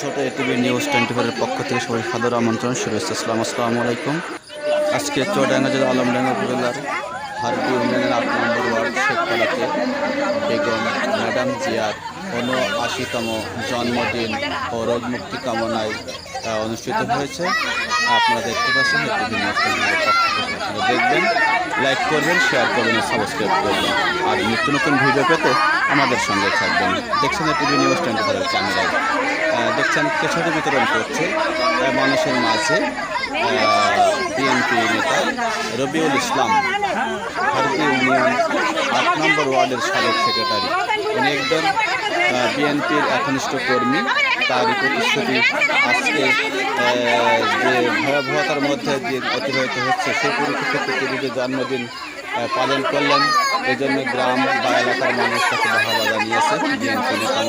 ছোট ATV news twenty ফোরের পক্ষ থেকে সবাই সাদর আমন্ত্রণ, শুভেচ্ছা, আসসালাম আসসালামু আলাইকুম। আজকে চৌডাঙ্গা জেলা আলমডাঙ্গা উপজেলার হারবি ইউনিয়নের আট নম্বর ওয়ার্ড শেখপাড়াতে বেগম ম্যাডাম জিয়ার জন্মদিন ও রোগ মুক্তি কামনায় অনুষ্ঠিত হয়েছে। আপনারা দেখতে পাচ্ছেন এটিভি নিউজ টোয়েন্টি পক্ষ থেকে। দেখবেন লাইক করবেন শেয়ার করবেন সাবস্ক্রাইব করবেন। আর নিত্য নতুন ভিডিও পেতে আমাদের সঙ্গে থাকবেন। দেখছেন টিভি নিউজ টোয়েন্টি ফোরের ক্যামেরায় দেখছেন কেশরি বিতরণ করছে মানুষের মাঝে বিএনপি নেতা রবিউল ইসলাম। ভারতীয় ইউনিয়ন আট নম্বর ওয়ার্ডের সাবেক সেক্রেটারি। উনি একজন বিএনপির একনিষ্ঠ কর্মী। তারই প্রতিশ্রুতি আজকে যে ভয়াবহতার মধ্যে দিয়ে অতিবাহিত হচ্ছে, সেই পরিপ্রেক্ষিতে তিনি যে জন্মদিন পালন করলেন। এই জন্য গ্রাম বা এলাকার মানুষ তাকে বাহাবা জানিয়েছে। বিএনপি নেতা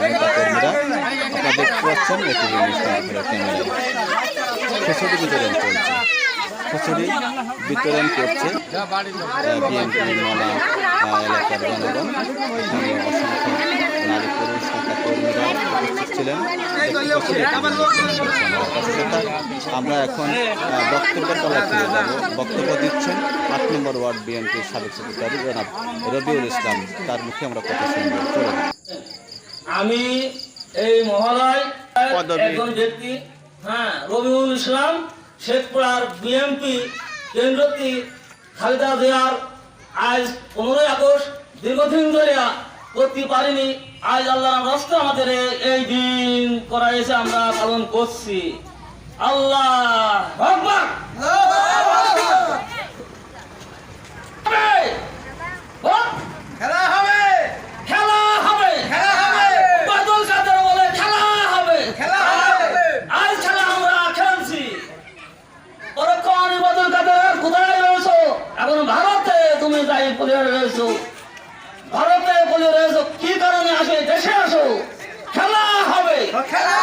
নেতা কর্মীরা আপনারা দেখতে পাচ্ছেন এটি খিচুড়ি বিতরণ করছে খিচুড়ি বিতরণ করছে বিএনপি মলা এলাকার জনগণ। উপস্থিত ছিলেন। দেখতে পাচ্ছি এটি দর্শকরা, আমরা এখন আহ, বক্তব্যের তলায় ফিরে যাব বক্তব্য দিচ্ছেন আট নম্বর ওয়ার্ড বিএনপির সাবেক সেক্রেটারি জনাব রবিউল ইসলাম। তার মুখে আমরা কথা শুনব। আমি এই পদবী। একজন ব্যক্তি হ্যাঁ রবিউল ইসলাম বিএমপি কেন্দ্রটি খালেদা জিয়ার আজ পনেরোই আগস্ট দীর্ঘদিন ধরে করতে পারিনি। আজ আল্লাহ রাস্তা আমাদের এই দিন করা এসে আমরা পালন করছি। আল্লাহ! হবে! বল! খেলা হবে! খেলা হবে! খেলা হবে! বাদল কাদের বলে খেলা হবে! খেলা হবে! আজ খেলা আমরা খেলছি। পরক্ষণ বাদল কাদের কোথায় রয়েছো? এখন ভারতে তুমি যাই রয়েছো। ভারতে রয়েছো কি কারণে আসে? দেশে আসো। খেলা হবে। খেলা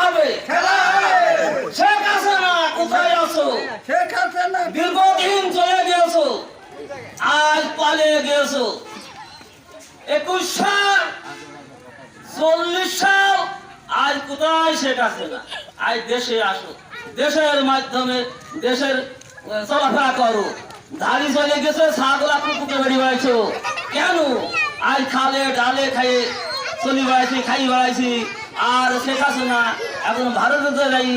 হবে। শেখ হাসিনা কোথায় আছো? শেখ হাসিনা। দীর্ঘদিন চলে গিয়েছো। আজ পালিয়ে গিয়েছো। একুশ সাল চল্লিশ সাল আজ কোথায় শেখ হাসিনা? আজ দেশে আসো। দেশের মাধ্যমে দেশের চলাফেরা করো। ধাড়ি চলে গেছে ছাগলা বেড়াইছো কেন? আজ খালে ডালে খাইয়ে চলি বেড়াইছি খাই বেড়াইছি। আর শেখ হাসিনা এখন ভারতে যাই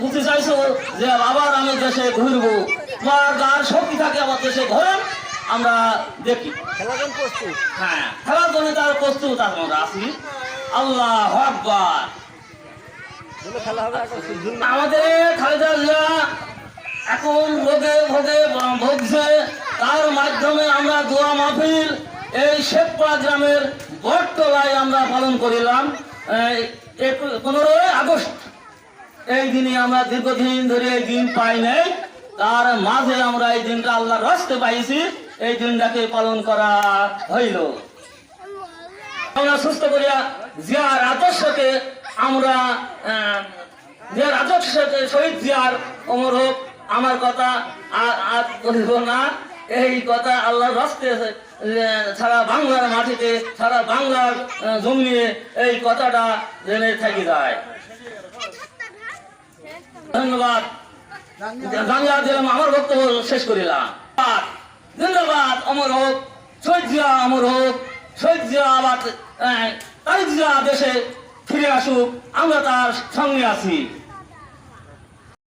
বুঝতে চাইছো যে আবার আমি দেশে ঘুরবো। তোমার যার শক্তি থাকে আমার দেশে ঘোরেন আমরা দেখি। হ্যাঁ খেলার জন্য তার প্রস্তুত আমরা আছি। আল্লাহ আকবার। আমাদের খালেদা জিয়া এখন রোগে ভোগে ভুগছে। তার মাধ্যমে আমরা দোয়া মাহফিল এই শেখপাড়া গ্রামের বটতলায় আমরা পালন করিলাম পনেরোই আগস্ট। এই দিনে আমরা দীর্ঘদিন ধরে এই দিন পাই নাই, তার মাঝে আমরা এই দিনটা আল্লাহ রাস্তে পাইছি, এই দিনটাকে পালন করা হইল। আমরা সুস্থ করিয়া জিয়ার আদর্শকে আমরা জিয়ার আদর্শকে শহীদ জিয়ার অমর হোক, আমার কথা আর আর বলিব না। এই কথা আল্লাহর রাস্তে সারা বাংলার মাটিতে, সারা বাংলার জমিনে এই কথাটা জেনে থাকি যায়। ধন্যবাদ। বাংলা দিলাম আমার বক্তব্য শেষ করিলাম। ধন্যবাদ, অমর হোক শহীদ জিয়া অমর হোক শহীদ জিয়া আবার দেশে ফিরে আসুক, আমরা তার সঙ্গে আছি।